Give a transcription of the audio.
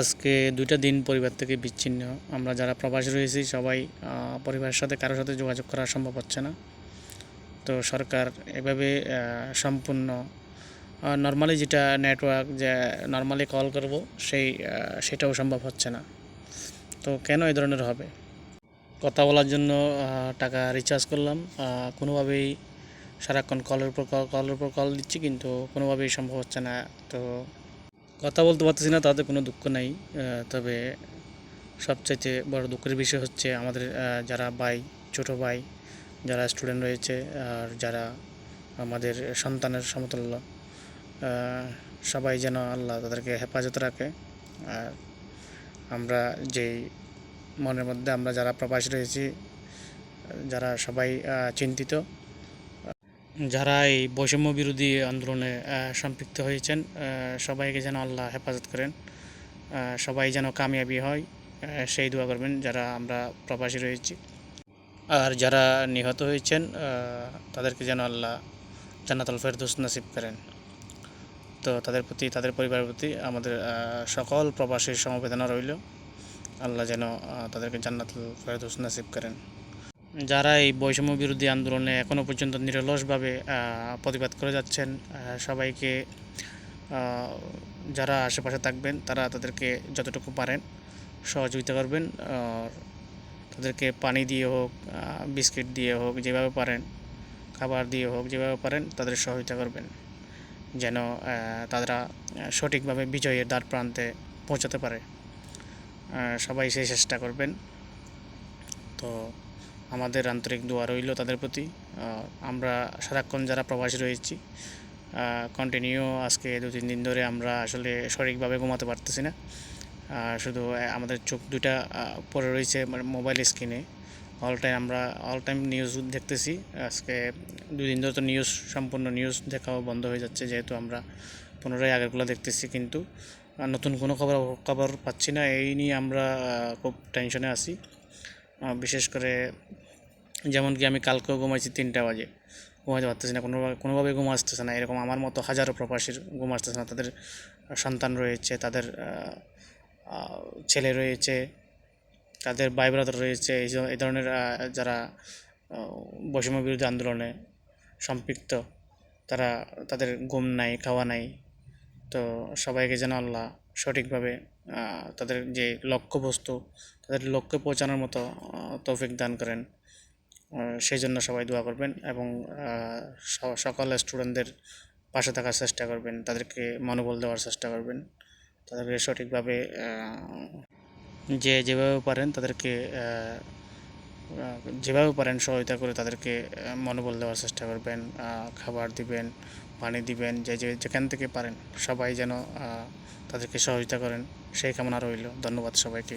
আজকে দুইটা দিন পরিবার থেকে বিচ্ছিন্ন। আমরা যারা প্রবাসী রয়েছি, সবাই পরিবারের সাথে, কারোর সাথে যোগাযোগ করা সম্ভব হচ্ছে না। তো সরকার এভাবে সম্পূর্ণ নর্মালি যেটা নেটওয়ার্ক যে নর্মালি কল করব, সেই সেটাও সম্ভব হচ্ছে না। তো কেন এই ধরনের হবে? কথা বলার জন্য টাকা রিচার্জ করলাম। কোনোভাবেই সারাক্ষণ কলের উপর কল কলের উপর কল দিচ্ছি, কিন্তু কোনোভাবেই সম্ভব হচ্ছে না। তো কথা বলতে পারতেছি না, তাতে কোনো দুঃখ নাই। তবে সবচাইতে বড় দুঃখের বিষয় হচ্ছে আমাদের যারা ভাই, ছোট ভাই, যারা স্টুডেন্ট রয়েছে আর যারা আমাদের সন্তানের সমতুল্য সবাই যেন আল্লাহ তাদেরকে হেফাজত রাখে। আর আমরা যেই মনের মধ্যে আমরা যারা প্রবাসী রয়েছি, যারা সবাই চিন্তিত যারা এই বৈষম্য বিরোধী আন্দোলনে সম্পৃক্ত হয়েছেন সবাইকে যেন আল্লাহ হেফাজত করেন। সবাই যেন কামিয়াবি হয় সেই দোয়া করবেন যারা আমরা প্রবাসী রয়েছি। আর যারা নিহত হয়েছেন তাদেরকে যেন আল্লাহ জান্নাতুল ফেরদৌস নসিব করেন। তো তাদের প্রতি, তাদের পরিবারের প্রতি আমাদের সকল প্রবাসীর সমবেদনা রইল। আল্লাহ যেন তাদেরকে জান্নাতুল ফেরদৌস নসিব করেন। যারা এই বৈষম্য বিরোধী আন্দোলনে এখনও পর্যন্ত নিরলসভাবে প্রতিবাদ করে যাচ্ছেন সবাইকে যারা আশেপাশে থাকবেন, তারা তাদেরকে যতটুকু পারেন সহযোগিতা করবেন। তাদেরকে পানি দিয়ে হোক বিস্কিট দিয়ে হোক, যেভাবে পারেন, খাবার দিয়ে হোক, যেভাবে পারেন, তাদের সহযোগিতা করবেন। যেন তারা সঠিকভাবে বিজয়ের দ্বার প্রান্তে পৌঁছাতে পারে। সবাই সেই চেষ্টা করবেন। তো আমাদের আন্তরিক দোয়া রইল তাদের প্রতি। আমরা সারাক্ষণ যারা প্রবাসী রয়েছি কন্টিনিউ আজকে দু তিন দিন ধরে আমরা আসলে সঠিকভাবে ঘুমাতে পারতেছি না। শুধু আমাদের চোখ দুটা পড়ে রয়েছে মানে মোবাইল স্ক্রিনে অল টাইম আমরা অল টাইম নিউজ দেখতেছি। আজকে দুই দিন ধরে তো নিউজ সম্পূর্ণ নিউজ দেখাও বন্ধ হয়ে যাচ্ছে যেহেতু আমরা পুনরায় আগেরগুলো দেখতেছি কিন্তু। নতুন কোনো খবর খবর পাচ্ছি না। এই নিয়ে আমরা খুব টেনশনে আছি। বিশেষ করে যেমন কি আমি কালকেও ঘুমাইছি তিনটা বাজে। ঘুমাইতে পারতেছি না কোনোভাবে কোনোভাবে ঘুম আসতেছে না। এরকম আমার মতো হাজারো প্রবাসীর ঘুম আসতেছে না। তাদের সন্তান রয়েছে, তাদের ছেলে রয়েছে, তাদের ভাই ব্রাদার রয়েছে, এই ধরনের যারা বৈষম্য বিরোধী আন্দোলনে সম্পৃক্ত, তারা তাদের ঘুম নাই, খাওয়া নাই। তো সবাইকে যেন আল্লাহ সঠিকভাবে তাদের যে লক্ষ্যবস্তু, তাদের লক্ষ্যে পৌঁছানোর মতো তৌফিক দান করেন। সেই জন্য সবাই দোয়া করবেন এবং সকল স্টুডেন্টদের পাশে থাকার চেষ্টা করবেন, তাদেরকে মনোবল দেওয়ার চেষ্টা করবেন, তাদেরকে সঠিকভাবে যে যেভাবে পারেন তাদেরকে যেভাবে পারেন সহায়তা করে তাদেরকে মনোবল দেওয়ার চেষ্টা করবেন খাবার দিবেন, পানি দিবেন, যে যে যেখান থেকে পারেন, সবাই যেন তাদেরকে সহযোগিতা করেন। সেই কামনা রইল। ধন্যবাদ সবাইকে।